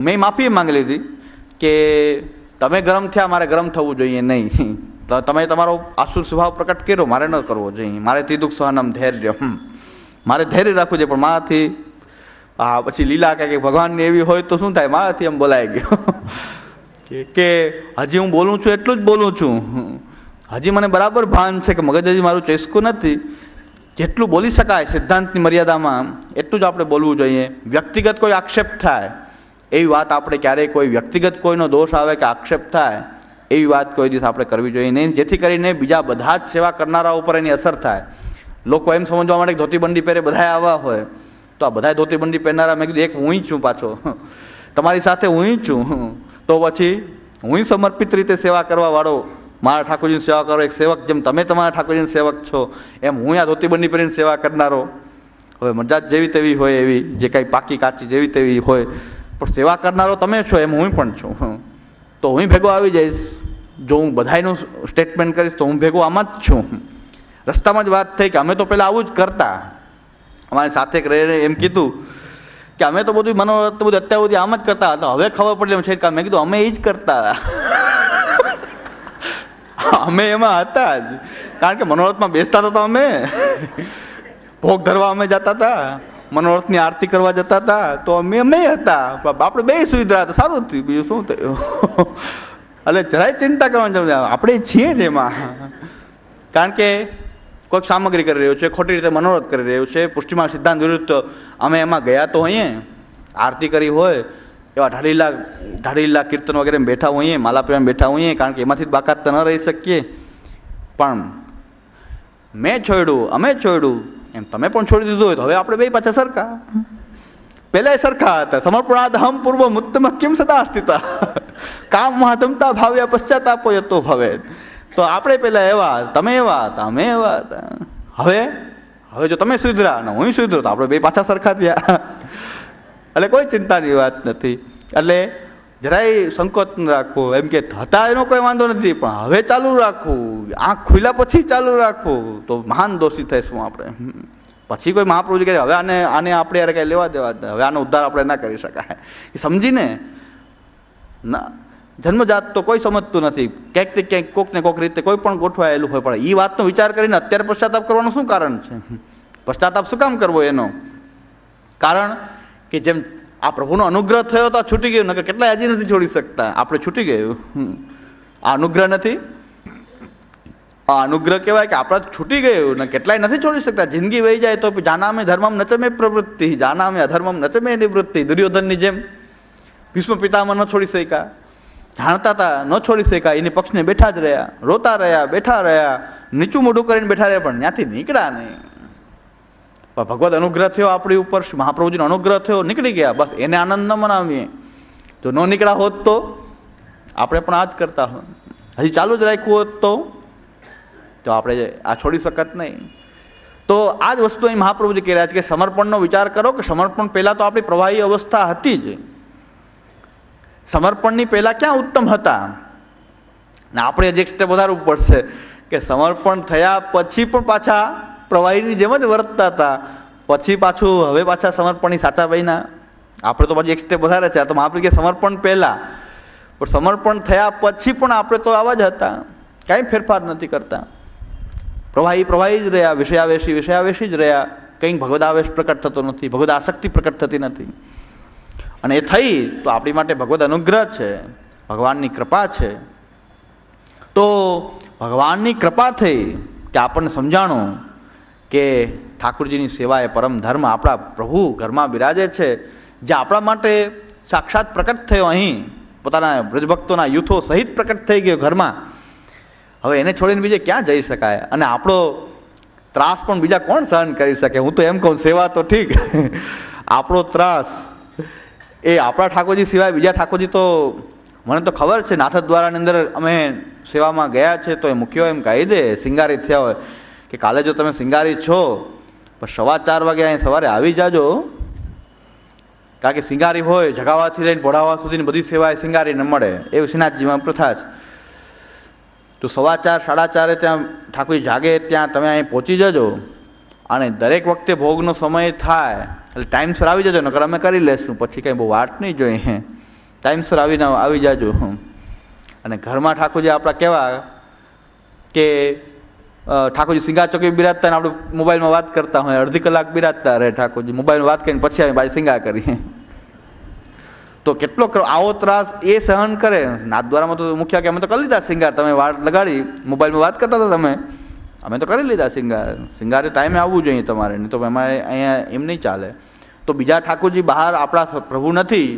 મેં માફી માંગી લીધી કે તમે ગરમ થયા, મારે ગરમ થવું જોઈએ નહીં. તમે તમારો આસુર સ્વભાવ પ્રકટ કર્યો, મારે ન કરવો જોઈએ. મારે તે દુઃખ સહનમ ધૈર્ય. મારે ધૈર્ય રાખવું છે પણ મારાથી હા પછી લીલા કે ભગવાનની એવી હોય તો શું થાય? મારાથી એમ બોલાઈ ગયો. કે હજી હું બોલું છું, એટલું જ બોલું છું. હજી મને બરાબર ભાન છે કે મગજ હજી મારું ચેસકું નથી. જેટલું બોલી શકાય સિદ્ધાંતની મર્યાદામાં, એટલું જ આપણે બોલવું જોઈએ. વ્યક્તિગત કોઈ આક્ષેપ થાય એવી વાત આપણે ક્યારેય કોઈ વ્યક્તિગત કોઈનો દોષ આવે કે આક્ષેપ થાય, એવી વાત કોઈ દિવસ આપણે કરવી જોઈએ નહીં. જેથી કરીને બીજા બધા જ સેવા કરનારા ઉપર એની અસર થાય. લોકો એમ સમજવા માટે ધોતીબંડી પહેરે બધા આવા હોય. તો આ બધા ધોતીબંડી પહેરનારા મેં કીધું, એક હું છું પાછો. તમારી સાથે હું છું. તો પછી હું સમર્પિત રીતે સેવા કરવા વાળો મારા ઠાકોરજીની સેવા કરો. એક સેવક જેમ તમે તમારા ઠાકોરજીની સેવક છો, એમ હું આ ધોતીબંડી પહેરીને સેવા કરનારો. હવે મજાજ જેવી તેવી હોય એવી, જે કાંઈ પાકી કાચી જેવી તેવી હોય પણ સેવા કરનારો તમે છો એમ હું પણ છું. તો હું ભેગો આવી જઈશ. જો હું બધાયનું સ્ટેટમેન્ટ કરીશ તો હું ભેગો આમાં જ છું. રસ્તામાં જ વાત થઈ કે અમે તો પહેલાં આવું જ કરતા. અમારી સાથે રહીને એમ કીધું કે અમે તો બધું મનોરથ બધું અત્યાર સુધી આમ જ કરતા હતા. હવે ખબર પડે એમ છે કે મેં કીધું અમે એ જ કરતા. અમે એમાં હતા જ. કારણ કે મનોરથમાં બેસતા હતા તો અમે. ભોગ ધરવા અમે જતા હતા. મનોરથની આરતી કરવા જતા હતા, તો અમે અમે હતા. આપણે બે સુવિધા હતા. સારું થયું. બીજું શું થયું? એટલે જરાય ચિંતા કરવાની જરૂર આપણે છીએ જ એમાં. કારણ કે કોઈક સામગ્રી કરી રહ્યો છે, ખોટી રીતે મનોરથ કરી રહ્યો છે. પુષ્ટિમાં સિદ્ધાંત વિરુદ્ધ અમે એમાં ગયા તો હોઈએ આરતી કરી હોય, એવા ઢાળીલા ઢાળીલા કીર્તન વગેરે બેઠા હોઈએ, માલા પ્રેમ બેઠા હોઈએ, કારણ કે એમાંથી બાકાત ન રહી શકીએ. પણ મેં છોડ્યું, અમે છોડ્યું એમ તમે પણ છોડી દીધું હોય તો હવે આપણે બે પાછા સરખા. પહેલા સરખા હતા. સમર્પણાદ હમ પૂર્વ મુત્તમ કેમ સદા અસ્તિતા કામ મહાતમતા ભાવ્યા પશ્ચાતાપો યતો ભાવે તો આપણે પહેલા એવા તમે એવા હતા, અમે એવા હતા. હવે? હવે જો તમે સુધરા ને હું સુધરો, તો આપણે બે પાછા સરખા થયા. એટલે કોઈ ચિંતાની વાત નથી. એટલે જરાય સંકોચ ન રાખવો, એમ કે હતા એનો કોઈ વાંધો નથી, પણ હવે ચાલુ રાખવું, આંખ ખુલ્યા પછી ચાલુ રાખવું, તો મહાન દોષી થઈશું આપણે. પછી કોઈ મહાપ્રભુજી કહે હવે આને આને આપણે યાર કંઈ લેવા દેવા હવે આનો ઉદ્ધાર આપણે ના કરી શકાય. એ સમજીને, ના, જન્મજાત તો કોઈ સમજતું નથી. ક્યાંક ને ક્યાંક કોક ને કોક રીતે કોઈ પણ ગોઠવાયેલું હોય, પણ એ વાતનો વિચાર કરીને અત્યારે પશ્ચાતાપ કરવાનું શું કારણ છે? પશ્ચાતાપ શું કામ કરવો એનો? કારણ કે જેમ આ પ્રભુનો અનુગ્રહ થયો તો આ છૂટી ગયું, નકર કેટલા હજી નથી છોડી શકતા. આપણે છૂટી ગયું. આ અનુગ્રહ નથી? આ અનુગ્રહ કહેવાય કે આપણા છૂટી ગયું, ને કેટલાય નથી છોડી શકતા. જિંદગી વહી જાય તો જાનામે ધર્મમ નચમે પ્રવૃત્તિ, જાનામે અધર્મમ નચમે નિવૃત્તિ, દુર્યોધનની જેમ ભીષ્મ પિતામાં ન છોડી શક્યા. જાણતા હતા ન છોડી શક્યા, એની પક્ષને બેઠા જ રહ્યા, રોતા રહ્યા, બેઠા રહ્યા, નીચું મોઢું કરીને બેઠા રહ્યા, પણ ત્યાંથી નીકળ્યા નહીં. ભગવત અનુગ્રહ થયો આપણી ઉપર, મહાપ્રભુજીનો અનુગ્રહ થયો, નીકળી ગયા, બસ એને આનંદ ન મનાવીએ. જો ન નીકળ્યા હોત તો આપણે પણ આ જ કરતા હોત. હજી ચાલુ જ રાખ્યું હોત તો તો આપણે આ છોડી શકત નહીં. તો આ જ વસ્તુ અહીં મહાપ્રભુજી કહી રહ્યા છે કે સમર્પણનો વિચાર કરો કે સમર્પણ પહેલાં તો આપણી પ્રવાહી અવસ્થા હતી જ. સમર્પણની પહેલાં ક્યાં ઉત્તમ હતા? ને આપણે હજી એક સ્ટેપ વધારવું પડશે કે સમર્પણ થયા પછી પણ પાછા પ્રવાહીની જેમ જ વર્તતા હતા. પછી પાછું હવે પાછા સમર્પણની સાચા ભાઈના આપણે તો પછી એક સ્ટેપ વધારે છે તો મહાપ્રભુ કે સમર્પણ પહેલાં. પણ સમર્પણ થયા પછી પણ આપણે તો આવા જ હતા. કાંઈ ફેરફાર નથી કરતા. પ્રવાહી પ્રવાહી જ રહ્યા, વિષયાવેશી વિષયાવેશી જ રહ્યા. કંઈ ભગવદ આવેશ પ્રકટ થતો નથી, ભગવદ આસક્તિ પ્રકટ થતી નથી. અને એ થઈ તો આપણી માટે ભગવદ અનુગ્રહ છે, ભગવાનની કૃપા છે. તો ભગવાનની કૃપા થઈ કે આપણને સમજાણું કે ઠાકુરજીની સેવા એ પરમ ધર્મ આપણા પ્રભુ ઘરમાં બિરાજે છે, જે આપણા માટે સાક્ષાત પ્રકટ થયો અહીં. પોતાના બ્રજભક્તોના યુથો સહિત પ્રકટ થઈ ગયો ઘરમાં. હવે એને છોડીને બીજે ક્યાં જઈ શકાય? અને આપણો ત્રાસ પણ બીજા કોણ સહન કરી શકે? હું તો એમ કહું, સેવા તો ઠીક. આપણો ત્રાસ એ આપણા ઠાકોરજી સિવાય બીજા ઠાકોરજી તો મને તો ખબર છે, નાથદ્વારાની અંદર અમે સેવામાં ગયા છે, તો એ મૂક્યો એમ કહી દે, સિંગારી થયા હોય. કે કાલે જો તમે સિંગારી છો, પણ સવા ચાર વાગે અહીં સવારે આવી જાજો. કારણ કે સિંગારી હોય, જગાવાથી લઈને ભોળાવા સુધીની બધી સેવા એ સિંગારીને મળે. એવું શ્રીનાથજીમાં પ્રથા છે. તો સવા ચાર, સાડા ચારે ત્યાં ઠાકોરજી જાગે, ત્યાં તમે અહીં પહોંચી જજો. અને દરેક વખતે ભોગનો સમય થાય, એટલે ટાઈમસર આવી જજો, નકર અમે કરી લેશું. પછી કંઈ બહુ વાટ નહીં જોઈએ. ટાઈમસર આવીને, આવી જાજો. અને ઘરમાં ઠાકોરજી આપણા કહેવા કે ઠાકોરજી સિંગા ચોકી બિરાજતા આપણે મોબાઈલમાં વાત કરતા હોય, અડધી કલાક બિરાજતા રહે ઠાકોરજી. મોબાઈલમાં વાત કરીને પછી અમે પાછી સિંગા કરીએ તો કેટલો આવો ત્રાસ એ સહન કરે. નાથદ્વારામાં તો મુખ્ય કે અમે તો કરી લીધા સિંગાર. તમે વાત લગાડી, મોબાઈલમાં વાત કરતા હતા તમે. અમે તો કરી લીધા સિંગાર. સિંગારે ટાઈમે આવવું જોઈએ તમારે, નહીં તો અમારે અહીંયા એમ નહીં ચાલે. તો બીજા ઠાકોરજી બહાર આપણા પ્રભુ નથી.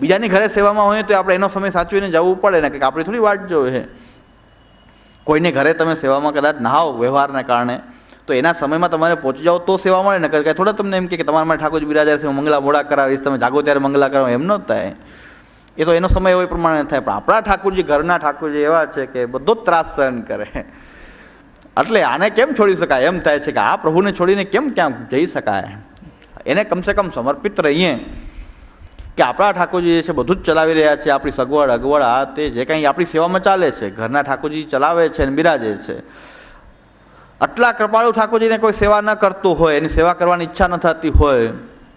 બીજાની ઘરે સેવામાં હોય તો આપણે એનો સમય સાચવીને જવું પડે ને કે આપણે થોડી વાટ જોઈએ કોઈને ઘરે તમે સેવામાં કદાચ ના આવો વ્યવહારના કારણે, તો એના સમયમાં તમારે પહોંચી જાઓ તો સેવા મળે ને કાંઈ થોડા તમને એમ કે તમારા માટે ઠાકોરજી બિરાજા છે, હું મંગલા મોડા કરાવીશ, તમે જાગો ત્યારે મંગલા કરાવો એમ ન થાય. એ તો એનો સમય એ પ્રમાણે થાય, પણ આપણા ઠાકોરજી, ઘરના ઠાકોરજી એવા છે કે બધો જ ત્રાસ સહન કરે. એટલે આને કેમ છોડી શકાય? એમ થાય છે કે આ પ્રભુને છોડીને કેમ ક્યાં જઈ શકાય? એને કમસે કમ સમર્પિત રહીએ. કે આપણા ઠાકોરજી જે છે બધું જ ચલાવી રહ્યા છે, આપણી સગવડ, અગવડ, આ તે જે કંઈ આપણી સેવામાં ચાલે છે, ઘરના ઠાકોરજી ચલાવે છે અને બિરાજે છે. આટલા કૃપાળુ ઠાકોરજીને કોઈ સેવા ન કરતું હોય, એની સેવા કરવાની ઈચ્છા ન થતી હોય,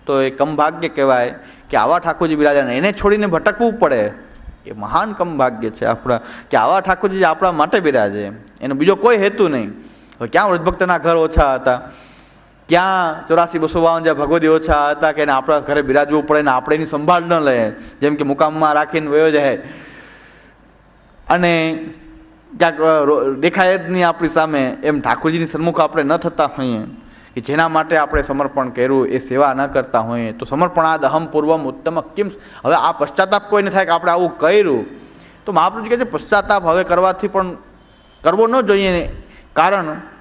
તો એ કમભાગ્ય કહેવાય કે આવા ઠાકોરજી બિરાજે એને છોડીને ભટકવું પડે. એ મહાન કમભાગ્ય છે આપણા, કે આવા ઠાકોરજી આપણા માટે બિરાજે. એનો બીજો કોઈ હેતુ નહીં. હવે ક્યાં વૃદ્ધભક્તના ઘર ઓછા હતા? ક્યાં ચોરાસી બસો બાવન જ્યાં ભગવદી ઓછા હતા કે આપણા ઘરે બિરાજવું પડે ને આપણે એની સંભાળ ન લે, જેમ કે મુકામમાં રાખીને વયો જાય. અને ક્યાંક દેખાય જ નહીં આપણી સામે એમ ઠાકોરજીની સન્મુખ આપણે ન થતા હોઈએ, કે જેના માટે આપણે સમર્પણ કર્યું, એ સેવા ન કરતા હોઈએ, તો સમર્પણ આ દહમ પૂર્વમ ઉત્તમ કેમ. હવે આ પશ્ચાતાપ કોઈને થાય કે આપણે આવું કર્યું? તો મહાપ્રભુજી કહે છે, પશ્ચાતાપ હવે કરવાથી પણ, કરવો ન જોઈએ. કારણ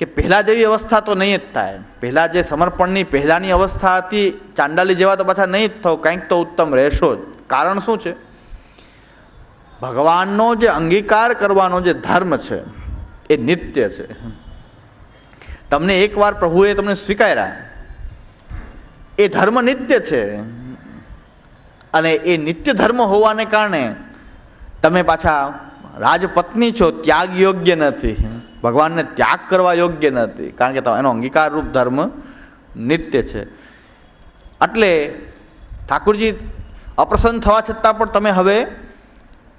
કે પહેલાં જેવી અવસ્થા તો નહીં જ થાય. પહેલાં જે સમર્પણની પહેલાંની અવસ્થા હતી, ચાંડાલી જેવા તો પાછા નહીં જ થવું. કંઈક તો ઉત્તમ રહેશો જ. કારણ શું છે? ભગવાનનો જે અંગીકાર કરવાનો જે ધર્મ છે, એ નિત્ય છે. તમને એકવાર પ્રભુએ તમને સ્વીકાર્યા. એ ધર્મ નિત્ય છે. અને એ નિત્ય ધર્મ હોવાને કારણે તમે પાછા રાજપત્ની છો, ત્યાગ યોગ્ય નથી. ભગવાનને ત્યાગ કરવા યોગ્ય નથી. કારણ કે એનો અંગીકારરૂપ ધર્મ નિત્ય છે. એટલે ઠાકુરજી અપ્રસન્ન થવા છતાં પણ તમે હવે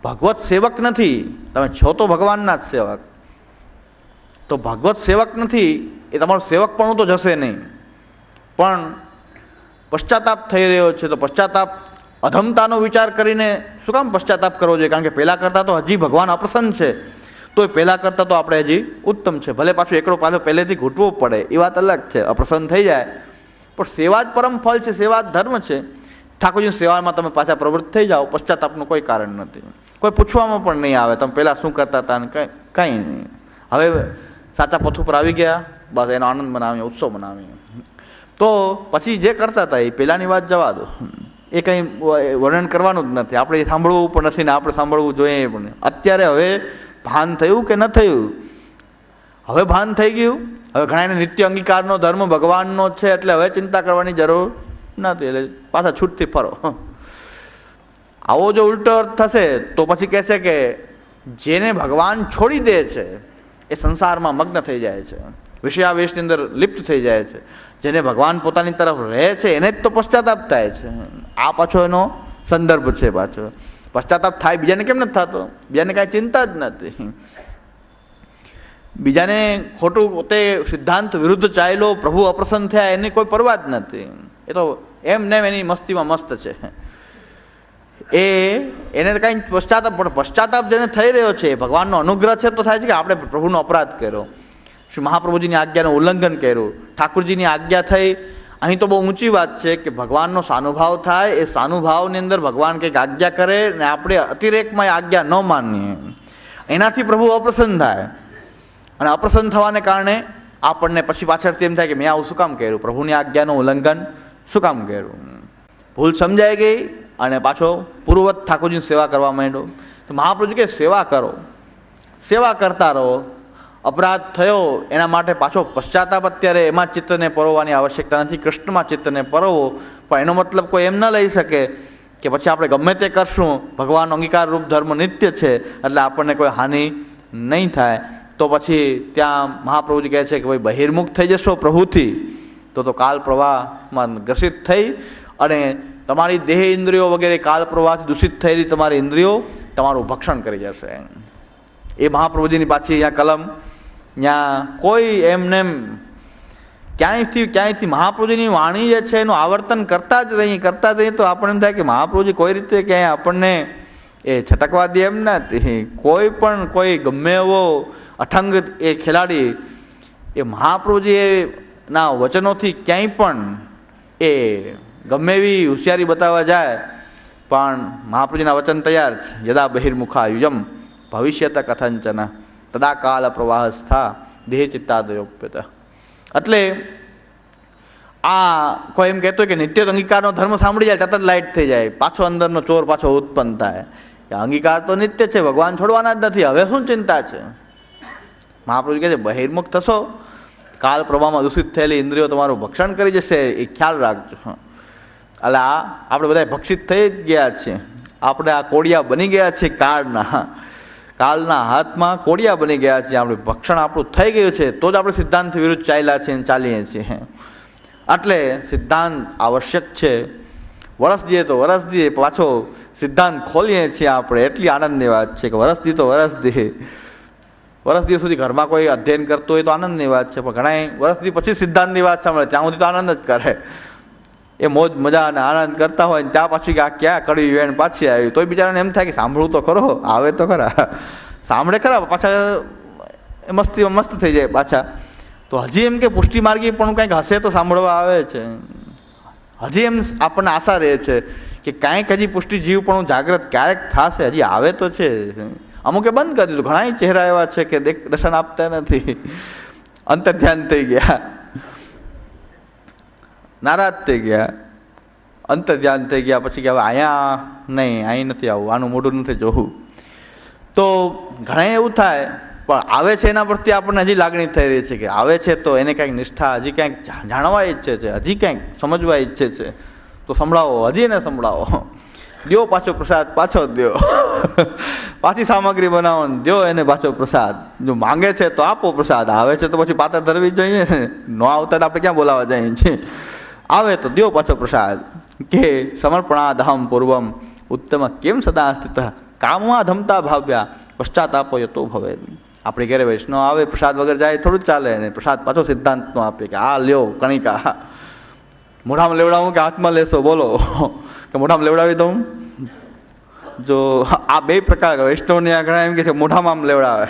ભગવત સેવક નથી. તમે છો તો ભગવાનના જ સેવક. તો ભગવત સેવક નથી એ તમારું પણ તો જશે નહીં. પણ પશ્ચાતાપ થઈ રહ્યો છે તો પશ્ચાતાપ અધમતાનો વિચાર કરીને શું કામ પશ્ચાતાપ કરવો જોઈએ? કારણ કે પહેલાં કરતાં તો હજી ભગવાન અપ્રસન્ન છે. તો એ પહેલાં કરતાં તો આપણે હજી ઉત્તમ છે. ભલે પાછું એકડો પાછો પહેલેથી ઘૂંટવો પડે, એ વાત અલગ છે, અપ્રસન્ન થઈ જાય. પણ સેવા જ પરમ ફળ છે, સેવા જ ધર્મ છે. ઠાકોરજીની સેવામાં તમે પાછા પ્રવૃત્ત થઈ જાઓ, પશ્ચાતાપનું કોઈ કારણ નથી. કોઈ પૂછવામાં પણ નહીં આવે, તમે પહેલાં શું કરતા હતા અને કંઈ કંઈ નહીં. હવે સાચા પથ ઉપર આવી ગયા, બસ એનો આનંદ મનાવીએ, ઉત્સવ મનાવીએ. તો પછી જે કરતા હતા એ પહેલાંની વાત જવા દો. એ કંઈ વર્ણન કરવાનું જ નથી. આપણે સાંભળવું પણ નથી ને આપણે સાંભળવું જોઈએ પણ. અત્યારે હવે ભાન થયું કે ન થયું? હવે ભાન થઈ ગયું? હવે ઘણાને નિત્ય અંગીકારનો ધર્મ ભગવાનનો છે, એટલે હવે ચિંતા કરવાની જરૂર નથી, એટલે પાછા છૂટથી ફરો. આવો જો ઉલટો અર્થ થશે, તો પછી કહેશે કે જેને ભગવાન છોડી દે છે, એ સંસારમાં મગ્ન થઈ જાય છે. વિષયાવેશની અંદર લિપ્ત થઈ જાય છે. જેને ભગવાન પોતાની તરફ રહે છે, એને જ તો પશ્ચાતાપ થાય છે. આ પાછો એનો સંદર્ભ છે પાછો. પશ્ચાતાપ થાય, બીજાને કેમ નથી થતો? બીજાને કાંઈ ચિંતા જ નથી. બીજાને ખોટું પોતે સિદ્ધાંત વિરુદ્ધ ચાલ્યો, પ્રભુ અપ્રસન્ન થયા, એની કોઈ પરવા જ નથી. એ તો એમ ને એમ એની મસ્તીમાં મસ્ત છે. એ, એને કાંઈ પશ્ચાતાપ, પણ પશ્ચાતાપ જેને થઈ રહ્યો છે ભગવાનનો અનુગ્રહ છે, તો થાય છે કે આપણે પ્રભુનો અપરાધ કર્યો. શ્રી મહાપ્રભુજીની આજ્ઞાનું ઉલ્લંઘન કર્યું. ઠાકુરજીની આજ્ઞા થઈ અહીં તો બહુ ઊંચી વાત છે કે ભગવાનનો સાનુભાવ થાય, એ સાનુભાવની અંદર ભગવાન કંઈક આજ્ઞા કરે ને આપણે અતિરેકમાં આજ્ઞા ન માનીએ. એનાથી પ્રભુ અપ્રસન્ન થાય. અને અપ્રસન્ન થવાને કારણે આપણને પછી પાછળથી એમ થાય કે મેં આવું શું કામ કર્યું? પ્રભુની આજ્ઞાનું ઉલ્લંઘન શું કામ કર્યું? ભૂલ સમજાઈ ગઈ અને પાછો પૂર્વવત ઠાકોરજીની સેવા કરવા માંડ્યો. તો મહાપ્રભુજી કે સેવા કરો. સેવા કરતા રહો. અપરાધ થયો, એના માટે પાછો પશ્ચાતાપ અત્યારે એમાં ચિત્તને પરોવવાની આવશ્યકતા નથી, કૃષ્ણમાં ચિત્તને પરોવો. પણ એનો મતલબ કોઈ એમ ન લઈ શકે કે પછી આપણે ગમે તે કરશું ભગવાન અંગીકાર રૂપ ધર્મ નિત્ય છે, એટલે આપણને કોઈ હાનિ નહીં થાય. તો પછી ત્યાં મહાપ્રભુજી કહે છે કે ભાઈ બહિર્મુખ થઈ જશો પ્રભુથી. તો તો કાલ પ્રવાહમાં ગ્રસિત થઈ અને તમારી દેહ ઇન્દ્રિયો વગેરે કાલ પ્રવાહથી દૂષિત થયેલી તમારી ઇન્દ્રિયો તમારું ભક્ષણ કરી જશે. એ મહાપ્રભુજીની પાછી અહીંયા કલમ ત્યાં કોઈ એમને ક્યાંયથી ક્યાંયથી મહાપ્રભુજીની વાણી જે છે એનું આવર્તન કરતા જ રહી, કરતા જ રહીએ તો આપણને એમ થાય કે મહાપ્રભુજી કોઈ રીતે ક્યાંય આપણને એ છટકવા દે એમ નથી કોઈ પણ કોઈ ગમે એવો અઠંગ એ ખેલાડી, એ મહાપ્રભુજી ના વચનોથી ક્યાંય પણ એ ગમે એવી હોશિયારી બતાવવા જાય, પણ મહાપ્રભુજીના વચન તૈયાર છે. યદા બહિર્મુખા યુજમ ભવિષ્યત કથંચન. તદા કાલ પ્રવાહસ્થા દેહ ચિત્તાદયોપ્યત એટલે આ કોઈ એમ કહેતો કે નિત્ય અંગીકારનો ધર્મ સાંભળી જાય તરત જ લાઇટ થઈ જાય પાછો અંદરનો ચોર પાછો ઉત્પન્ન થાય કે અંગીકાર તો નિત્ય છે ભગવાન છોડવાના જ નથી હવે શું ચિંતા છે મહાપ્રભુ કહે છે બહિર્મુખ થશો કાલ પ્રવાહમાં દૂષિત થયેલી ઇન્દ્રિયો તમારું ભક્ષણ કરી જશે એ ખ્યાલ રાખજો એટલે આ, આપણે બધા ભક્ષિત થઈ જ ગયા છીએ. આપણે આ કોડિયા બની ગયા છીએ, કાળના કાલના હાથમાં કોડિયા બની ગયા છીએ. આપણે ભક્ષણ આપણું થઈ ગયું છે, તો જ આપણે સિદ્ધાંત વિરુદ્ધ ચાલ્યા છીએ અને ચાલીએ છીએ. એટલે સિદ્ધાંત આવશ્યક છે. વરસ દઈએ તો વરસ દઈએ પાછો સિદ્ધાંત ખોલીએ છીએ આપણે. એટલી આનંદની વાત છે કે વરસ દઈએ તો વરસ દઈએ વરસ દિવસ સુધી ઘરમાં કોઈ અધ્યયન કરતું હોય તો આનંદની વાત છે, પણ ઘણા વરસ દિવસ પછી સિદ્ધાંતની વાત સાંભળે. ત્યાં સુધી તો આનંદ જ કરે. એ મોજ, મજા અને આનંદ કરતા હોય ને ત્યાં પાછી આ ક્યાં કડવી વેણ પાછી આવી. તોય બિચારાને એમ થાય કે સાંભળવું તો ખરો, આવે તો ખરા. સાંભળે ખરા પાછા મસ્તીમાં મસ્ત થઈ જાય પાછા. તો હજી એમ કે પુષ્ટિ માર્ગી પણ કંઈક હશે તો સાંભળવા આવે છે. હજી એમ આપણને આશા રહે છે કે કાંઈક હજી પુષ્ટિ જીવ પણ જાગ્રત ક્યારેક થશે, હજી આવે તો છે. અમુકે બંધ કરી દીધું. ઘણા ચહેરા એવા છે કે દર્શન આપતા નથી. અંતર ધ્યાન થઈ ગયા. નારાજ થઈ ગયા. અંતર ધ્યાન થઈ ગયા. પછી કે હવે અહીંયા નહીં અહીં નથી આવવું આનું મોઢું નથી જોવું. તો ઘણા એવું થાય, પણ આવે છે એના પરથી આપણને હજી લાગણી થઈ રહી છે કે આવે છે તો એને કંઈક નિષ્ઠા હજી કંઈક જાણવા ઈચ્છે છે, હજી કંઈક સમજવા ઈચ્છે છે. તો સંભળાવો, હજી એને સંભળાવો. દ્યો પાછો પ્રસાદ, પાછો દ્યો. પાછી સામગ્રી બનાવો દ્યો એને પાછો પ્રસાદ. જો માંગે છે તો આપો પ્રસાદ, આવે છે તો પછી પાત્ર ધરવી જોઈએ ન. આવતા તો આપણે ક્યાં બોલાવવા જઈએ છીએ? આવે તો દ્યો પાછો પ્રસાદ. કે સમર્પણાધમ પૂર્વમ. ઉત્તમ કેમ સદા સ્થિત? કામમાં ધમતા ભાવ્યા. પશ્ચાતાપો યતો ભવે આપણે ઘરે વૈષ્ણવ આવે, પ્રસાદ વગર જાય, થોડું જ ચાલે ને પ્રસાદ પાછો સિદ્ધાંતનો આપે કે, આ લ્યો કણિકા. મોઢામાં લેવડાવું કે હાથમાં લેશો? બોલો. કે મોઢામાં લેવડાવી દઉં? જો આ બે પ્રકાર વૈષ્ણવની આ ઘણા એમ કે છે, મોઢામાં આમ લેવડાવે.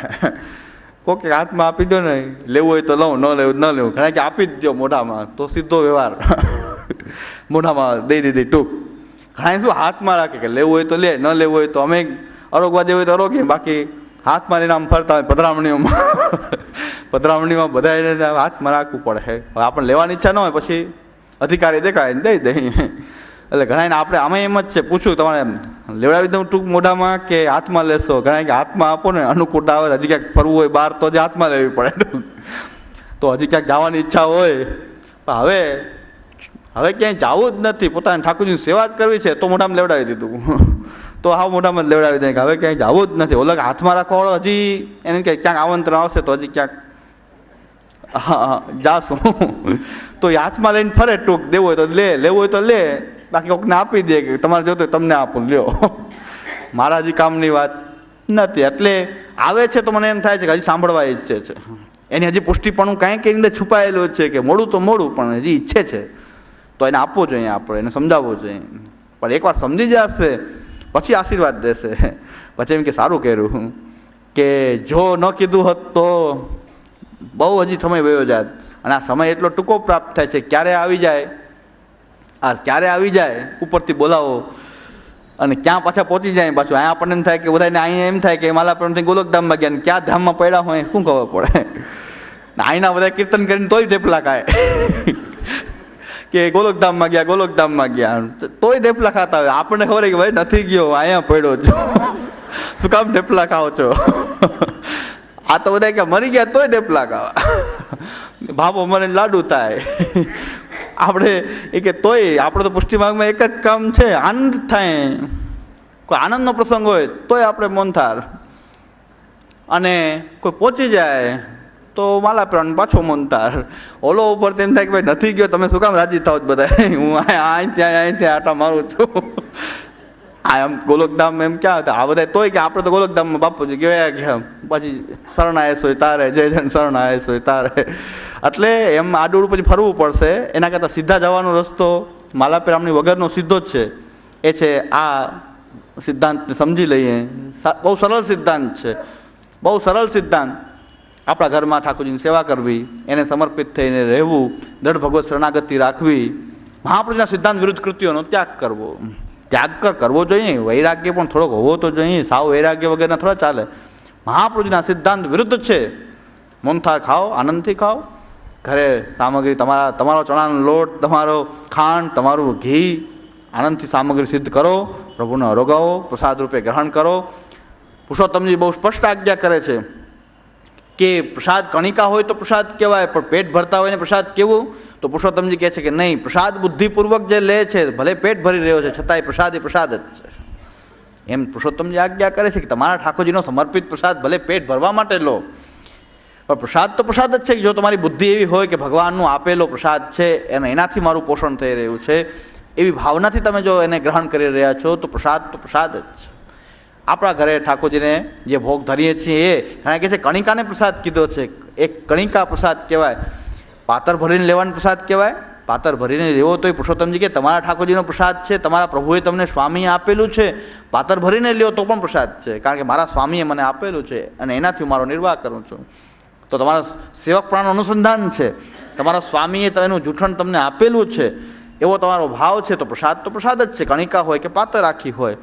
કોકે હાથમાં આપી દો ને, લેવું હોય તો લઉં, ન લેવું ન લેવું. ઘણા કે આપી જ દો મોઢામાં, તો સીધો વ્યવહાર. મોઢામાં દઈ દીધી, ટૂંક. ઘણા શું હાથમાં રાખે કે લેવું હોય તો લે, ન લેવું હોય તો અમે અરોગવા દેવું હોય તો અરોગીએ. બાકી હાથમાં લઈને આમ ફરતા હોય પધરામણીઓમાં. પધરામણીમાં બધા એને હાથમાં રાખવું પડે. હવે આપણે લેવાની ઈચ્છા ન હોય, પછી અધિકારી દેખાય દઈ દઈએ એટલે ઘણા આપણે, આમે એમ જ છે, પૂછ્યું તમારે લેવડાવી દઉં ટૂંક મોઢામાં કે હાથમાં લેશો? કારણ કે હાથમાં આપો ને, અનુકૂળ આવે, હજી ક્યાંક ફરવું હોય બહાર તો જ હાથમાં લેવી પડે તો હજી ક્યાંક જવાની ઈચ્છા હોય. પણ હવે હવે ક્યાંય જવું જ નથી. પોતાને ઠાકોરજીની સેવા જ કરવી છે, તો મોઢામાં લેવડાવી દીધું. તો આવ મોઢામાં જ લેવડાવી દે. હવે ક્યાંય જવું જ નથી. ઓલા હાથમાં રાખવાવાળો હજી એને કે ક્યાંક આમંત્રણ આવશે તો હજી ક્યાંક. હા જાશું. તો હાથમાં લઈને ફરે ટૂંક. દેવું હોય તો લે, લેવું હોય તો લે. બાકી કોકને આપી દે કે તમારે જોતું તમને આપું, લ્યો. મારા હજી કામની વાત નથી. એટલે આવે છે તો મને એમ થાય છે કે હજી સાંભળવા ઈચ્છે છે. એની હજી પુષ્ટિપણું કાંઈક એની અંદર છુપાયેલું છે કે મોડું તો મોડું, પણ હજી ઈચ્છે છે. તો એને આપવું જોઈએ આપણે, એને સમજાવવું જોઈએ. પણ એકવાર સમજી જશે, પછી આશીર્વાદ દેશે. પછી એમ કે સારું કર્યું. કે જો ન કીધું હોત તો બહુ હજી સમય વયો જાત. અને આ સમય એટલો ટૂંકો પ્રાપ્ત થાય છે, ક્યારે આવી જાય? આ ક્યારે આવી જાય, ઉપરથી બોલાવો. અને ક્યાં પાછા પહોંચી જાય, પાછું અહીંયા આપણને એમ થાય કે બધાને અહીંયા એમ થાય કે માલાપુરમથી ગોલકધામમાં ગયા ક્યાં ધામમાં પડ્યા હોય, શું ખબર પડે. અહીંના બધા કીર્તન કરીને તોય ઢેપલા ખાય. કે ગોલકધામમાં ગયા ગોલકધામમાં ગયા. તોય ઢેપલા ખાતા હોય. આપણને ખબર કે ભાઈ નથી ગયો, અહીંયા પડ્યો છો. શું કામ ઢેપલા ખાઓ છો? આ તો બધા કે મરી ગયા તોય ઢેપલા ખાવા. ભાભો મને લાડુ થાય. આપણે એ કે તોય આપણે તો પુષ્ટિમાર્ગમાં એક જ કામ છે, આનંદ થાય. કોઈ આનંદનો પ્રસંગ હોય તોય આપણે મોનથાર. અને કોઈ પહોંચી જાય તો માલા પ્રાણ પાછો મંતાર ઓલો ઉપર તેમ થાય કે ભાઈ નથી ગયો, તમે શું કામ રાજી થાવ જ બધા હું અહીં ત્યાં અહીં ત્યાં આટા મારું છું. આ એમ ગોલકધામ એમ ક્યાં હતા? આ બધા તોય કે આપણે તો ગોલકધામમાં બાપુજી ગયા ગયા પછી શરણાય હોય તારે, જય જન શરણાય હોય તારે. એટલે એમ આડું પછી ફરવું પડશે. એના કરતાં સીધા જવાનો રસ્તો માલાપીરામની વગરનો સીધો જ છે. એ છે આ સિદ્ધાંતને સમજી લઈએ. બહુ સરળ સિદ્ધાંત છે. બહુ સરળ સિદ્ધાંત. આપણા ઘરમાં ઠાકોરજીની સેવા કરવી, એને સમર્પિત થઈને રહેવું, દઢ ભગવત શરણાગતિ રાખવી. મહાપ્રભુના સિદ્ધાંત વિરુદ્ધ કૃત્યોનો ત્યાગ કરવો. ત્યાગ કર, કરવો જોઈએ. વૈરાગ્ય પણ થોડોક હોવો તો જોઈએ. સાવ વૈરાગ્ય વગેરે થોડા ચાલે. મહાપ્રભુજીના સિદ્ધાંત વિરુદ્ધ છે. મોનથાર ખાઓ, આનંદથી ખાઓ. ઘરે સામગ્રી, તમારા, તમારો ચણાનો લોટ, તમારો ખાંડ, તમારું ઘી, આનંદથી સામગ્રી સિદ્ધ કરો. પ્રભુને અરોગાવો, પ્રસાદ રૂપે ગ્રહણ કરો. પુરુષોત્તમજી બહુ સ્પષ્ટ આજ્ઞા કરે છે કે પ્રસાદ કણિકા હોય તો પ્રસાદ કહેવાય, પણ પેટ ભરતા હોય ને પ્રસાદ કેવું? તો પુરુષોત્તમજી કહે છે કે નહીં, પ્રસાદ બુદ્ધિપૂર્વક જે લે છે, ભલે પેટ ભરી રહ્યો છે, છતાંય પ્રસાદ એ પ્રસાદ જ છે. એમ પુરુષોત્તમજી આજ્ઞા કરે છે કે તમારા ઠાકોરજીનો સમર્પિત પ્રસાદ ભલે પેટ ભરવા માટે લો, પણ પ્રસાદ તો પ્રસાદ જ છે કે જો તમારી બુદ્ધિ એવી હોય કે ભગવાનનું આપેલો પ્રસાદ છે અને એનાથી મારું પોષણ થઈ રહ્યું છે, એવી ભાવનાથી તમે જો એને ગ્રહણ કરી રહ્યા છો, તો પ્રસાદ તો પ્રસાદ જ છે. આપણા ઘરે ઠાકોરજીને જે ભોગ ધરીએ છીએ એ ઘણા કહે છે કણિકાને પ્રસાદ કીધો છે, એક કણિકા પ્રસાદ કહેવાય. પાતર ભરીને લેવાનો પ્રસાદ કહેવાય. પાતર ભરીને લેવો તો એ પુરુષોત્તમજી કે તમારા ઠાકોરજીનો પ્રસાદ છે, તમારા પ્રભુએ તમને સ્વામીએ આપેલું છે. પાતર ભરીને લ્યો તો પણ પ્રસાદ છે. કારણ કે મારા સ્વામીએ મને આપેલું છે અને એનાથી હું મારો નિર્વાહ કરું છું. તો તમારા સેવકપણાનું અનુસંધાન છે. તમારા સ્વામીએ તેનું જૂઠણ તમને આપેલું છે. એવો તમારો ભાવ છે તો પ્રસાદ તો પ્રસાદ જ છે. કણિકા હોય કે પાતર આખી હોય.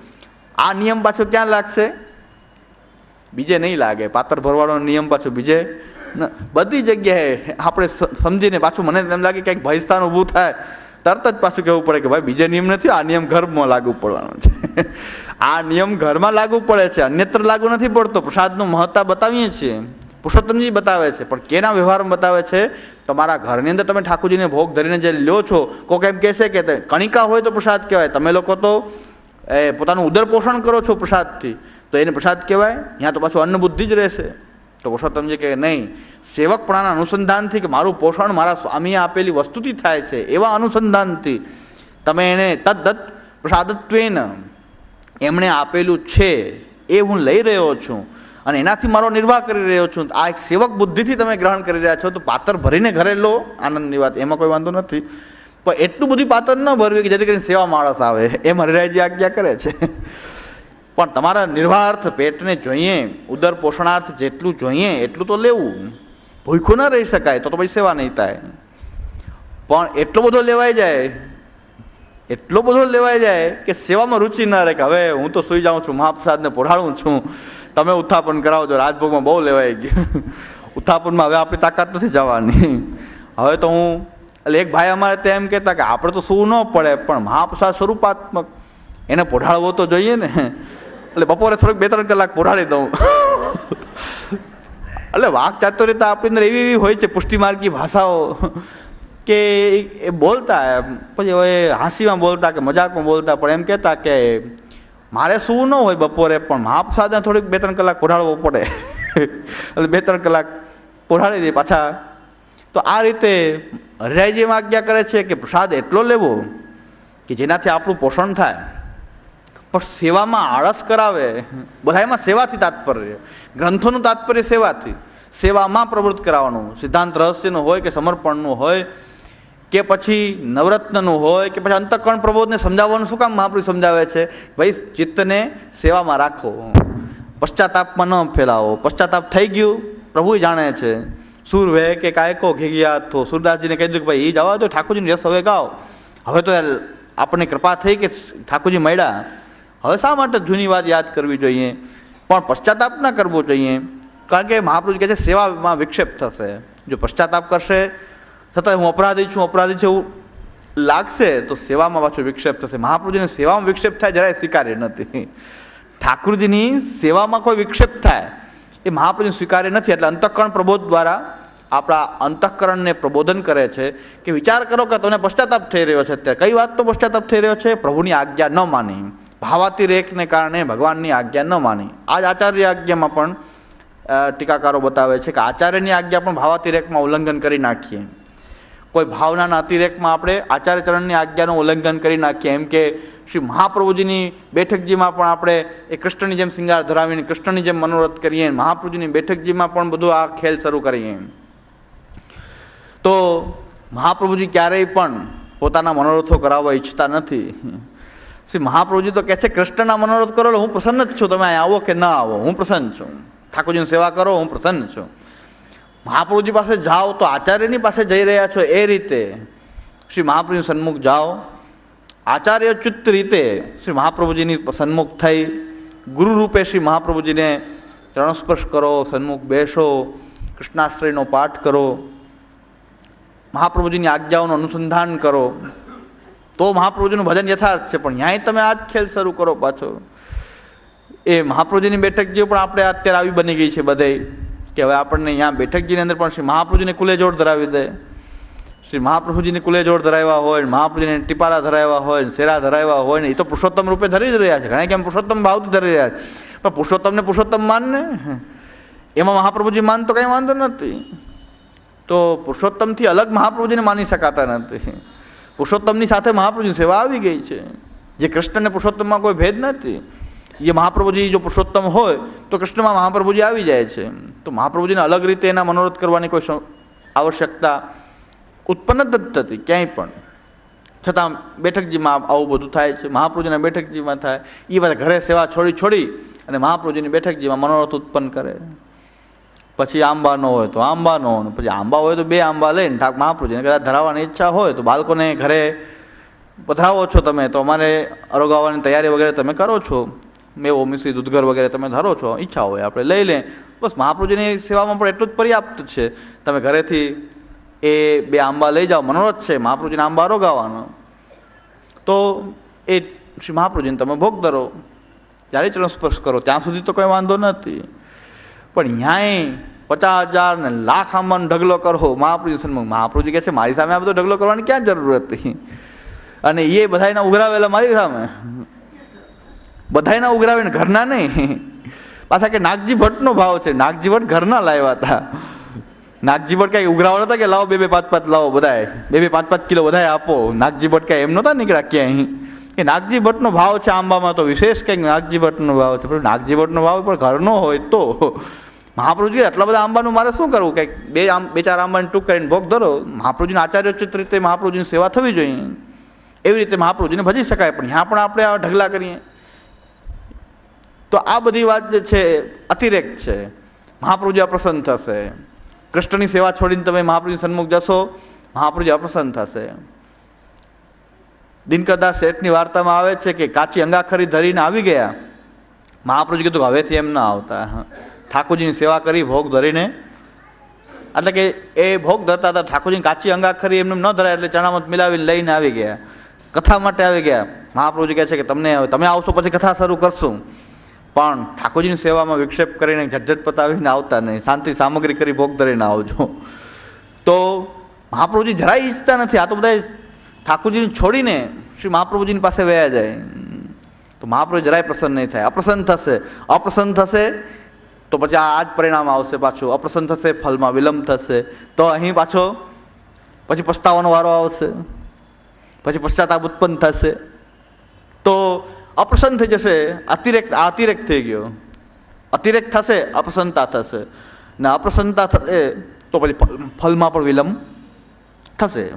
આ નિયમ પાછો ક્યાં લાગશે? બીજે નહીં લાગે. પાતર ભરવાનો નિયમ પાછો બીજે બધી જગ્યાએ આપણે સમજીને પાછું મને એમ લાગે ક્યાંક ભયસ્થાન ઊભું થાય, તરત જ પાછું કહેવું પડે કે ભાઈ બીજો નિયમ નથી, આ નિયમ ઘરમાં લાગુ પડવાનો છે. આ નિયમ ઘરમાં લાગુ પડે છે, અન્યત્ર લાગુ નથી પડતો, પ્રસાદનું મહત્તા બતાવીએ છીએ. પુરુષોત્તમજી બતાવે છે, પણ કેના વ્યવહારમાં બતાવે છે? તમારા ઘરની અંદર તમે ઠાકોરજીને ભોગ ધરીને જે લો છો, કોક એમ કહેશે કે કણિકા હોય તો પ્રસાદ કહેવાય. તમે લોકો તો, એ પોતાનું ઉદર પોષણ કરો છો પ્રસાદથી, તો એને પ્રસાદ કહેવાય ત્યાં તો પાછું અન્નબુદ્ધિ જ રહેશે. તો પુરુષોત્તમજી કહે, નહીં, સેવકપણાના અનુસંધાનથી કે મારું પોષણ મારા સ્વામીએ આપેલી વસ્તુથી થાય છે, એવા અનુસંધાનથી તમે એને તદ્દત પ્રસાદત્વેન એમણે આપેલું છે, એ હું લઈ રહ્યો છું અને એનાથી મારો નિર્વાહ કરી રહ્યો છું. આ એક સેવક બુદ્ધિથી તમે ગ્રહણ કરી રહ્યા છો, તો પાત્ર ભરીને ઘરે લો, આનંદની વાત, એમાં કોઈ વાંધો નથી. પણ એટલું બધું પાત્ર ન ભરવું કે જેથી કરીને સેવા માણસ આવે એમ હરિરાયજી આજ્ઞા કરે છે. પણ તમારા નિર્વાર્થ પેટને જોઈએ, ઉદર પોષણાર્થ જેટલું જોઈએ, એટલું તો લેવું. ભૂખ્યું ન રહી શકાય, તો તો પછી સેવા નહીં થાય. પણ એટલો બધો લેવાઈ જાય, એટલો બધો લેવાઈ જાય કે સેવામાં રુચિ ન રહે કે હવે હું તો સુઈ જાઉં છું, મહાપ્રસાદને પોઢાડું છું. તમે ઉત્થાપન કરાવજો, રાજભોગમાં બહુ લેવાઈ ગયું. ઉત્થાપનમાં હવે આપણી તાકાત નથી જવાની. હવે તો હું, એટલે એક ભાઈ અમારે તેમ કહેતા કે આપણે તો સૂવું ન પડે, પણ મહાપ્રસાદ સ્વરૂપાત્મક. એને પોઢાડવો તો જોઈએ ને. એટલે બપોરે થોડોક બે ત્રણ કલાક પોઢાડી દઉં. એટલે વાક ચાતુર્યતા આપણી એવી એવી હોય છે, પુષ્ટિમાર્ગી ભાષાઓ, કે એ બોલતા. પછી હવે હાંસીમાં બોલતા કે મજાકમાં બોલતા, પણ એમ કહેતા કે મારે શું ન હોય બપોરે, પણ મહાપ્રસાદને થોડીક બે ત્રણ કલાક પોઢાડવો પડે. એટલે બે ત્રણ કલાક પોઢાડી દે પાછા. તો આ રીતે હરિરાયજી એમ આજ્ઞા કરે છે કે પ્રસાદ એટલો લેવો કે જેનાથી આપણું પોષણ થાય. પણ સેવામાં આળસ કરાવે, બધા એમાં સેવાથી તાત્પર્ય. ગ્રંથોનું તાત્પર્ય સેવાથી. સેવામાં પ્રવૃત્ત કરાવવાનું. સિદ્ધાંત રહસ્યનું હોય કે સમર્પણનું હોય, કે પછી નવરત્નનું હોય, કે પછી અંતઃકરણ પ્રબોધને સમજાવવાનું શું કામ મહાપુરુષ સમજાવે છે? ભાઈ, ચિત્તને સેવામાં રાખો. પશ્ચાતાપમાં ન ફેલાવો. પશ્ચાતાપ થઈ ગયું પ્રભુ જાણે છે. સુર વે કે કાયકો ઘી ગયા તો સુરદાસજીને કહી દીધું કે ભાઈ એ જવા દો, ઠાકોરજીને યશ હવે ગાઓ. હવે તો આપણને કૃપા થઈ કે ઠાકોરજી મળ્યા. હવે શા માટે જૂની વાત યાદ કરવી જોઈએ? પણ પશ્ચાતાપ ના કરવો જોઈએ. કારણ કે મહાપુરુષ કહે છે, સેવામાં વિક્ષેપ થશે. જો પશ્ચાતાપ કરશે, છતાં હું અપરાધી છું અપરાધી છું લાગશે, તો સેવામાં પાછો વિક્ષેપ થશે. મહાપુરુષની સેવામાં વિક્ષેપ થાય જરાય સ્વીકાર્ય નથી. ઠાકુરજીની સેવામાં કોઈ વિક્ષેપ થાય, એ મહાપુરુષ સ્વીકાર્ય નથી. એટલે અંતઃકરણ પ્રબોધ દ્વારા આપણા અંતઃકરણને પ્રબોધન કરે છે કે વિચાર કરો કે તમને પશ્ચાતાપ થઈ રહ્યો છે અત્યારે. કઈ વાત તો પશ્ચાતાપ થઈ રહ્યો છે? પ્રભુની આજ્ઞા ન માની. ભાવાતિરેકને કારણે ભગવાનની આજ્ઞા ન માની. આ જ આચાર્ય આજ્ઞામાં પણ ટીકાકારો બતાવે છે કે આચાર્યની આજ્ઞા પણ ભાવાતિરેકમાં ઉલ્લંઘન કરી નાખીએ. કોઈ ભાવનાના અતિરેકમાં આપણે આચાર્યચરણની આજ્ઞાનું ઉલ્લંઘન કરી નાખીએ. એમ કે શ્રી મહાપ્રભુજીની બેઠકજીમાં પણ આપણે એ કૃષ્ણની જેમ શિંગાર ધરાવીને કૃષ્ણની જેમ મનોરથ કરીએ, મહાપ્રભુજીની બેઠકજીમાં પણ બધું આ ખેલ શરૂ કરીએ. તો મહાપ્રભુજી ક્યારેય પણ પોતાના મનોરથો કરાવવા ઈચ્છતા નથી. શ્રી મહાપ્રભુજી તો કહે છે, કૃષ્ણના મનોરથ કરો હું પ્રસન્ન જ છું. તમે અહીં આવો કે ના આવો? હું પ્રસન્ન છું. ઠાકોરજીની સેવા કરો, હું પ્રસન્ન છું. મહાપ્રભુજી પાસે જાઓ તો આચાર્યની પાસે જઈ રહ્યા છો એ રીતે. શ્રી મહાપ્રભુજી સન્મુખ જાઓ. આચાર્યચુત રીતે શ્રી મહાપ્રભુજીની સન્મુખ થઈ. ગુરુ રૂપે શ્રી મહાપ્રભુજીને ચરણસ્પર્શ કરો, સન્મુખ બેસો, કૃષ્ણાશ્રયનો પાઠ કરો. મહાપ્રભુજીની આજ્ઞાઓનું અનુસંધાન કરો. તો મહાપ્રભુજીનું ભજન યથાર્થ છે. પણ ન્યાય તમે આ જ ખેલ શરૂ કરો પાછો. એ મહાપ્રભુજીની બેઠક જે પણ આપણે અત્યારે આવી બની ગઈ છે બધે. કે હવે આપણને અહીંયા બેઠકજીની અંદર પણ શ્રી મહાપ્રભુજીને કુલે જોડ ધરાવી દે. શ્રી મહાપ્રભુજીને કુલે જોડ ધરાવ્યા હોય, ને મહાપ્રભુજીને ટીપારા ધરાવ્યા હોય શેરા ધરાવ્યા હોય, ને એ તો પુરુષોત્તમ રૂપે ધરી જ રહ્યા છે. ઘણા કેમ પુરુષોત્તમ ભાવથી ધરી રહ્યા છે. પણ પુરુષોત્તમને પુરુષોત્તમ માનને? એમાં મહાપ્રભુજી માન તો કંઈ વાંધો નથી. તો પુરુષોત્તમથી અલગ મહાપ્રભુજીને માની શકાતા નથી. પુરુષોત્તમની સાથે મહાપ્રભુની સેવા આવી ગઈ છે. જે કૃષ્ણ અને પુરુષોત્તમમાં કોઈ ભેદ નથી. એ મહાપ્રભુજી, જો પુરુષોત્તમ હોય, તો કૃષ્ણમાં મહાપ્રભુજી આવી જાય છે. તો મહાપ્રભુજીને અલગ રીતે એના મનોરથ કરવાની કોઈ આવશ્યકતા ઉત્પન્ન જ થતી, ક્યાંય પણ. છતાં બેઠકજીમાં આવું બધું થાય છે, મહાપ્રભુજીના બેઠકજીમાં થાય. એ બધા ઘરે સેવા છોડી છોડી અને મહાપ્રભુજીની બેઠકજીમાં મનોરથ ઉત્પન્ન કરે. પછી આંબા ન હોય તો આંબા ન પછી આંબા હોય તો બે આંબા લઈને ઠાક મહાપ્રભુજીને કદાચ ધરાવવાની ઈચ્છા હોય તો બાળકોને ઘરે પધરાવો છો તમે. તો અમારે અરોગાવાની તૈયારી વગેરે તમે કરો છો. મેવો મિશ્રી દૂધઘર વગેરે તમે ધરો છો. ઈચ્છા હોય આપણે લઈ લે. બસ મહાપ્રભુજીની સેવામાં પણ એટલું જ પર્યાપ્ત છે. તમે ઘરેથી એ બે આંબા લઈ જાઓ. મનોરથ છે મહાપ્રભુજીને આંબા અરોગાવાનો. તો એ શ્રી મહાપ્રભુજીને તમે ભોગ ધરો. જ્યારે ચરણ સ્પર્શ કરો, ત્યાં સુધી તો કંઈ વાંધો નથી. પણ ન્યાય પચાસ હજાર ને લાખ આંબાનો ઢગલો કરો મહાપ્રભુજી સન્મુખ મહાપ્રભુજી કહે છે, મારી સામે આ બધો ઢગલો કરવાની ક્યાં જરૂરત હતી? અને એ બધાયના ઉઘરાવેલા મારી સામે. બધાયના ઉઘરાવીને ઘરના નહીં. પાછા કે નાગજી ભટ્ટનો ભાવ છે. નાગજી ભટ્ટ ઘરના લાવ્યા હતા. નાગજી ભટ્ટ કાંઈ ઉઘરાવા હતા કે, લાવો બે બે પાંચ પાંચ લાવો બધાય. બે બે પાંચ પાંચ કિલો બધાય આપો. નાગજી ભટ્ટ કાંઈ એમ નહોતા નીકળ્યા ક્યાંય. એ નાગજી ભટ્ટનો ભાવ છે આંબામાં તો વિશેષ કંઈક નાગજી ભટ્ટનો ભાવ છે. પણ નાગજી ભટ્ટનો ભાવ પણ ઘરનો હોય તો મહાપ્રભુજી, આટલા બધા આંબાનું મારે શું કરવું? કંઈક બે આમ, બે ચાર આંબાને ટૂંક કરીને ભોગ ધરો. મહાપ્રભુજીને આચાર્યોચિત રીતે મહાપ્રભુજીની સેવા થવી જોઈએ. એવી રીતે મહાપ્રભુજીને ભજી શકાય, પણ ત્યાં પણ આપણે આ ઢગલા કરીએ. તો આ બધી વાત જે છે, અતિરેક છે. મહાપ્રભુજી અપ્રસન્ન થશે. કૃષ્ણની સેવા છોડીને તમે મહાપ્રભુજી સન્મુખ જશો, મહાપ્રભુજી અપ્રસન્ન થશે. દિનકરદાસ શેઠની વાર્તામાં આવે છે કે, કાચી અંગાખરી ધરીને આવી ગયા. મહાપ્રભુજી કીધું હવેથી એમ ના આવતા. ઠાકોરજીની સેવા કરી, ભોગ ધરીને. એટલે કે એ ભોગ ધરતા હતા, ઠાકોરજીની કાચી અંગાખરી એમને ન ધરાય એટલે ચણામત મિલાવીને લઈને આવી ગયા. કથા માટે આવી ગયા. મહાપ્રભુજી કહે છે કે તમને તમે આવશો પછી કથા શરૂ કરશું. પણ ઠાકોરજીની સેવામાં વિક્ષેપ કરીને ઝટઝટ પતાવીને આવતા નહીં. શાંતિ સામગ્રી કરી ભોગ ધરીને આવજો. તો મહાપ્રભુજી જરાય ઈચ્છતા નથી. આ તો બધા ઠાકોરજીને છોડીને શ્રી મહાપ્રભુજીની પાસે વયા જાય. તો મહાપ્રભુ જરાય પ્રસન્ન નહીં થાય. અપ્રસન્ન થશે. અપ્રસન્ન થશે તો પછી આ જ પરિણામ આવશે પાછું. અપ્રસન્ન થશે, ફલમાં વિલંબ થશે. તો અહીં પાછો પછી પસ્તાવાનો વારો આવશે. પછી પશ્ચાતાપ ઉત્પન્ન થશે. તો અપ્રસન્ન થઈ જશે, અતિરેક અતિરેક થઈ ગયો. અતિરેક થશે, અપ્રસન્નતા થશે. ને અપ્રસન્નતા થશે, તો પછી ફલમાં પણ વિલંબ થશે.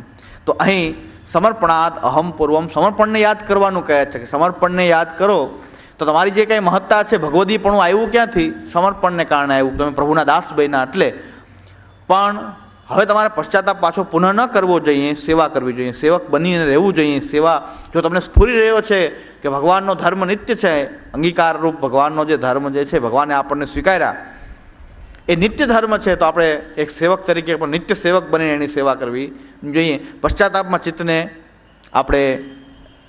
તો અહીં સમર્પણાદ અહમ પૂર્વમ. સમર્પણને યાદ કરવાનું કહે છે કે સમર્પણને યાદ કરો. તો તમારી જે કંઈ મહત્તા છે, ભગવદીપણું આવ્યું ક્યાંથી? સમર્પણને કારણે આવ્યું. તમે પ્રભુના દાસ બન્યા એટલે. પણ હવે તમારે પશ્ચાતાપ પાછો પુનઃ ન કરવો જોઈએ, સેવા કરવી જોઈએ. સેવક બનીને રહેવું જોઈએ. સેવા જો તમને સ્ફૂરી રહ્યો છે કે ભગવાનનો ધર્મ નિત્ય છે અંગીકારરૂપ ભગવાનનો જે ધર્મ જે છે, ભગવાને આપણને સ્વીકાર્યા. એ નિત્ય ધર્મ છે, તો આપણે એક સેવક તરીકે પણ નિત્ય સેવક બનીને એની સેવા કરવી જોઈએ. પશ્ચાતાપમાં ચિત્તને આપણે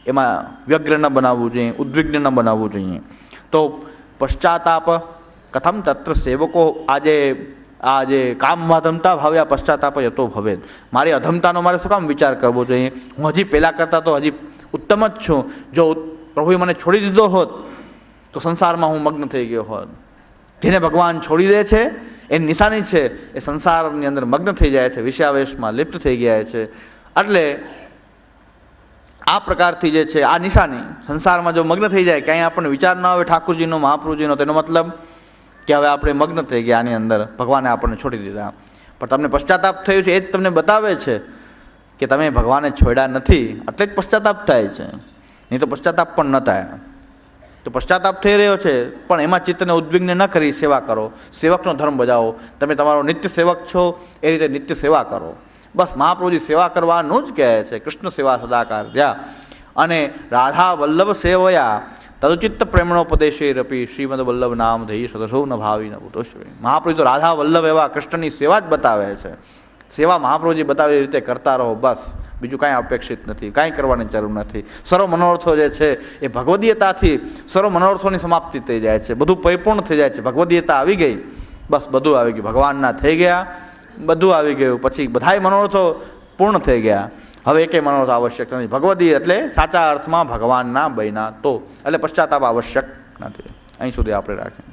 એમાં વ્યગ્ર ન બનાવવું જોઈએ, ઉદ્વિગ્ન ન બનાવવું જોઈએ. તો પશ્ચાતાપ કથમ તત્ર સેવકો આજે આ જે કામમાં અધમતા ભાવ્યા પશ્ચાતાપ જતો ભવે મારી અધમતાનો મારે શું કામ વિચાર કરવો જોઈએ? હું હજી પહેલાં કરતાં તો હજી ઉત્તમ જ છું. જો પ્રભુએ મને છોડી દીધો હોત, તો સંસારમાં હું મગ્ન થઈ ગયો હોત. જેને ભગવાન છોડી દે છે, એ નિશાની છે, એ સંસારની અંદર મગ્ન થઈ જાય છે, વિષયાવેશમાં લિપ્ત થઈ ગયા છે. એટલે આ પ્રકારથી જે છે, આ નિશાની સંસારમાં જો મગ્ન થઈ જાય, ક્યાંય આપણને વિચાર ન આવે ઠાકુરજીનો, મહાપ્રભુજીનો તેનો મતલબ કે હવે આપણે મગ્ન થઈ ગયા આની અંદર. ભગવાને આપણને છોડી દીધા. પણ તમને પશ્ચાતાપ થયું છે એ જ તમને બતાવે છે કે તમે ભગવાને છોડ્યા નથી. એટલે જ પશ્ચાતાપ થાય છે. નહીં તો પશ્ચાતાપ પણ ન થાય. તો પશ્ચાતાપ થઈ રહ્યો છે, પણ એમાં ચિત્તને ઉદ્વિગ્ન ન કરી સેવા કરો. સેવકનો ધર્મ બજાવો. તમે તમારો નિત્ય સેવક છો, એ રીતે નિત્ય સેવા કરો. બસ મહાપ્રભુજી સેવા કરવાનું જ કહે છે. કૃષ્ણ સેવા સદાકાર કાર્યા અને રાધા વલ્લભ સેવયા. તદુચિત્ત પ્રેમણોપદેશે રપી શ્રીમદ વલ્લભ નામ ધૈ સદસૌ ન ભાવી ન ભૂતોશ્વે તો રાધા વલ્લભ એવા કૃષ્ણની સેવા જ બતાવે છે. સેવા મહાપ્રભુજી બતાવે રીતે કરતા રહો, બસ. બીજું કાંઈ અપેક્ષિત નથી, કાંઈ કરવાની જરૂર નથી. સર્વ મનોરથો જે છે એ ભગવદીયતાથી સર્વ મનોરથોની સમાપ્તિ થઈ જાય છે. બધું પરિપૂર્ણ થઈ જાય છે. ભગવદીયતા આવી ગઈ. બસ બધું આવી ગયું. ભગવાનના થઈ ગયા. બધું આવી ગયું. પછી બધાય મનોરથો પૂર્ણ થઈ ગયા. હવે એકે મનોરથ આવશ્યક નથી. ભગવદી એટલે સાચા અર્થમાં ભગવાનના બન્યા તો. એટલે પશ્ચાતાપ આવશ્યક નથી. અહીં સુધી આપણે રાખીએ.